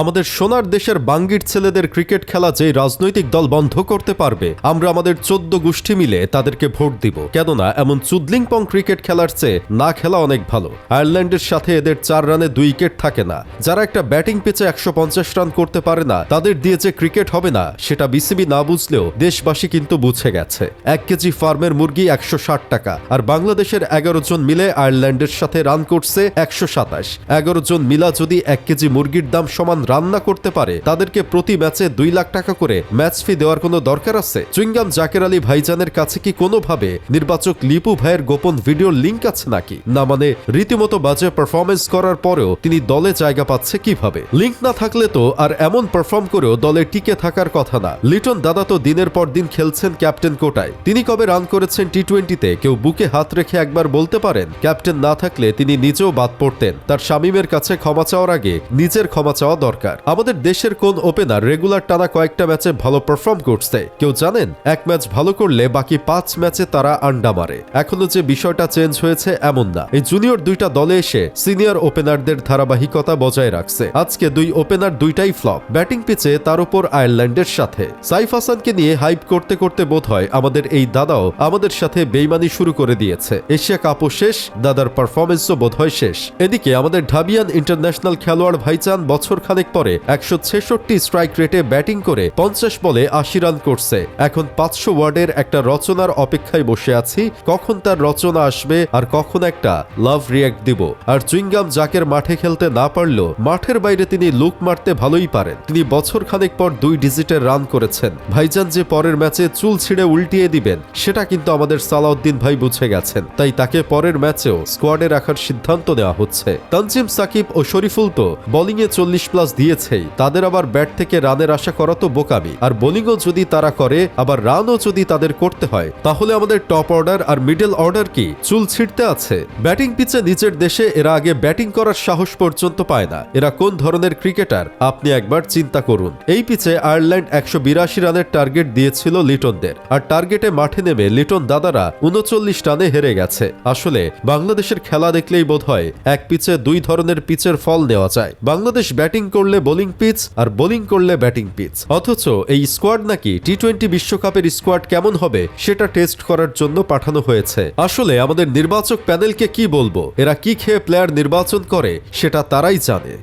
আমাদের সোনার দেশের বাঙ্গির ছেলেদের ক্রিকেট খেলা যে রাজনৈতিক দল বন্ধ করতে পারবে, আমরা আমাদের চোদ্দ গোষ্ঠী মিলে তাদেরকে ভোট দিব। কেননা, এমন চুদলিংপং ক্রিকেট খেলার চেয়ে না খেলা অনেক ভালো। আয়ারল্যান্ডের সাথে এদের চার রানে দুই উইকেট থাকে না। যারা একটা ব্যাটিং পিচে একশো পঞ্চাশ রান করতে পারে না, তাদের দিয়ে যে ক্রিকেট হবে না, সেটা বিসিবি না বুঝলেও দেশবাসী কিন্তু বুঝে গেছে। এক কেজি ফার্মের মুরগি একশো ষাট টাকা, আর বাংলাদেশের এগারো জন মিলে আয়ারল্যান্ডের সাথে রান করছে একশো সাতাশ। এগারো জন মিলা যদি এক কেজি মুরগির দাম সমান রান্না করতে পারে। তাদেরকে প্রতি ম্যাচে দুই লাখ টাকা করে ম্যাচ ফি দেওয়ার কোনো দরকার আছে? চুইংগাম জাকের আলী ভাইজানের কাছে কি কোনোভাবে নির্বাচক লিপু ভাইয়ের গোপন ভিডিও লিঙ্ক আছে নাকি? না মানে রীতিমতো বাজে পারফরমেন্স করার পরেও তিনি দলে জায়গা পাচ্ছে কীভাবে? লিঙ্ক না থাকলে তো আর এমন পারফর্ম করেও দলে টিকে থাকার কথা না। লিটন দাদা তো দিনের পর দিন খেলছেন ক্যাপ্টেন কোটায়। তিনি কবে রান করেছেন টি টোয়েন্টিতে কেউ বুকে হাত রেখে একবার বলতে পারেন, ক্যাপ্টেন না থাকলে তিনি নিজেও বাদ পড়তেন। তার শামিমের কাছে ক্ষমা চাওয়ার আগে নিজের ক্ষমা চাওয়া দরকার। আমাদের দেশের কোন ওপেনার রেগুলার টানা কয়েকটা ম্যাচে ভালো পারফর্ম করছে। কেউ জানেন? এক ম্যাচ ভালো করলে বাকি পাঁচ ম্যাচে তারা আন্ডা মারে। এখনও যে বিষয়টা চেঞ্জ হয়েছে এমন না। এই জুনিয়র দুইটা দলে এসে সিনিয়র ওপেনারদের ধারাবাহিকতা বজায় রাখছে। আজকে দুই ওপেনার দুইটাই ফ্লপ ব্যাটিং পিচে তার উপর আয়ারল্যান্ডের সাথে। সাইফ হাসানকে নিয়ে হাইপ করতে করতে বোধ হয় আমাদের এই দাদাও আমাদের সাথে বেইমানি শুরু করে দিয়েছে। এশিয়া কাপও শেষ, দাদার পারফরমেন্সও বোধ হয় শেষ। এদিকে আমাদের ঢাবিয়ান ইন্টারন্যাশনাল খেলোয়াড় ভাইচান বছর খানেক পরে একশো ছেষট্টি স্ট্রাইক রেটে ব্যাটিং করে পঞ্চাশ বলে আশি রান করছে। এখন পাঁচশো ওয়ার্ডের একটা রচনার অপেক্ষায় বসে আছি, কখন তার রচনা আসবে আর কখন একটা লাভ রিয়াক্ট দিব। আর চুইংগাম জাকের মাঠে খেলতে না পারলেও মাঠের বাইরে তিনি লুক মারতে ভালোই পারেন। তিনি বছর খানেক পর দুই ডিজিটের রান করেছেন। ভাইজান যে পরের ম্যাচে চুল ছিঁড়ে উল্টিয়ে দিবেন, সেটা কিন্তু আমাদের সালাউদ্দিন ভাই বুঝে গেছেন। তাই তাকে পরের ম্যাচেও স্কোয়াডে রাখার সিদ্ধান্ত নেওয়া হচ্ছে। তানজিম সাকিব ও শরীফুল তো বোলিংয়ে চল্লিশ প্লাস দিয়েছেই। তাদের আবার ব্যাট থেকে রানের আশা করা তো বোকামি। আর বোলিংও যদি তারা করে, আবার রানও যদি তাদের করতে হয়, তাহলে আমাদের টপ অর্ডার আর মিডল অর্ডার কি? চুল ছিঁড়তে আছে। ব্যাটিং পিচে নিজের দেশে এরা আগে ব্যাটিং করার সাহস পর্যন্ত পায় না। এরা কোন ধরনের ক্রিকেটার? আপনি একবার চিন্তা করুন। এই পিচে আয়ারল্যান্ড একশো বিরাশি রানের টার্গেট দিয়েছিল লিটনদের। আর টার্গেটে মাঠে নেমে লিটন দাদারা উনচল্লিশ রানে হেরে গেছে। আসলে, বাংলাদেশের খেলা দেখলেই বোধ হয় এক পিচে দুই ধরনের পিচের ফল নেওয়া যায়। বাংলাদেশ ব্যাটিং করলে বোলিং পিচ আর বোলিং করলে ব্যাটিং পিচ। অথচ এই স্কোয়াড নাকি টি টোয়েন্টি বিশ্বকাপের স্কোয়াড কেমন হবে সেটা টেস্ট করার জন্য পাঠানো হয়েছে। আসলে আমাদের নির্বাচক প্যানেলকে কি বলব? এরা কি খেয়ে প্লেয়ার নির্বাচন করে সেটা তারাই জানে।